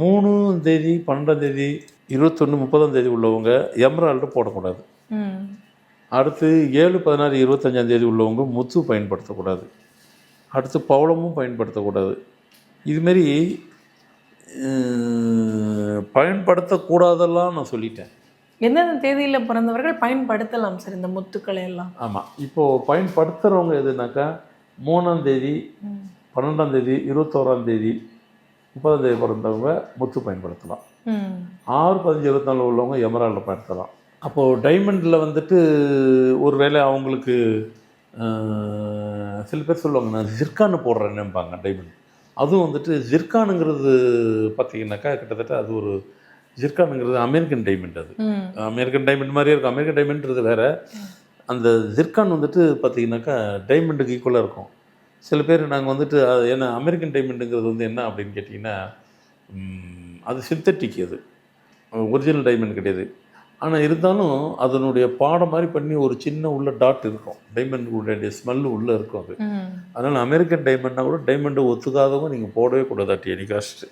மூணு தேதி பன்னெண்டாம் தேதி இருபத்தொன்று முப்பதாம் தேதி உள்ளவங்க எம்ரால்டு போடக்கூடாது. அடுத்து ஏழு பதினாறு இருபத்தஞ்சாம் தேதி உள்ளவங்க முத்து பயன்படுத்தக்கூடாது. அடுத்து பவளமும் பயன்படுத்தக்கூடாது. இதுமாரி பயன்படுத்தக்கூடாதெல்லாம் நான் சொல்லிட்டேன். எந்தெந்த தேதியில பிறந்தவர்கள் பயன்படுத்தலாம் சார் இந்த முத்துக்களை எல்லாம்? ஆமாம் இப்போது பயன்படுத்துகிறவங்க எதுனாக்கா மூணாம் தேதி. பன்னெண்டாம் தேதி இருபத்தோராம் தேதி முப்பதாம் தேதி பிறந்தவங்க முத்து பயன்படுத்தலாம். ஆறு பதினஞ்சு இருபத்தி நாலு உள்ளவங்க எமரால்டில் பயன்படுத்தலாம். அப்போது டைமண்டில் வந்துட்டு ஒரு வேளை அவங்களுக்கு சில பேர் சொல்லுவாங்க நான் ஜிர்கானு போடுறேன்னுப்பாங்க டைமண்ட் அதுவும் வந்துட்டு ஜிர்கானுங்கிறது பார்த்தீங்கன்னாக்கா கிட்டத்தட்ட அது ஒரு ஜிர்கானுங்கிறது அமெரிக்கன் டைமண்ட் அது. அமெரிக்கன் டைமண்ட் மாதிரியே இருக்கும். அமெரிக்கன் டைமண்ட்றது வேற. அந்த ஜிர்கான் வந்துட்டு பார்த்தீங்கன்னாக்கா டைமண்டுக்கு ஈக்குவலாக இருக்கும். சில பேர் நாங்கள் வந்துட்டு அது ஏன்னா அமெரிக்கன் டைமண்டுங்கிறது வந்து என்ன அப்படின்னு கேட்டிங்கன்னா அது சிந்தட்டிக் அது. ஒரிஜினல் டைமண்ட் கிடையாது. ஆனால் இருந்தாலும் அதனுடைய பாடம் மாதிரி பண்ணி ஒரு சின்ன உள்ள டாட் இருக்கும். டைமண்டுடைய ஸ்மெல்லு உள்ளே இருக்கும் அது. அதனால் அமெரிக்கன் டைமண்ட்னா கூட டைமண்டை ஒத்துக்காதவங்க நீங்கள் போடவே கூடாது அட் எனி காஸ்ட்டு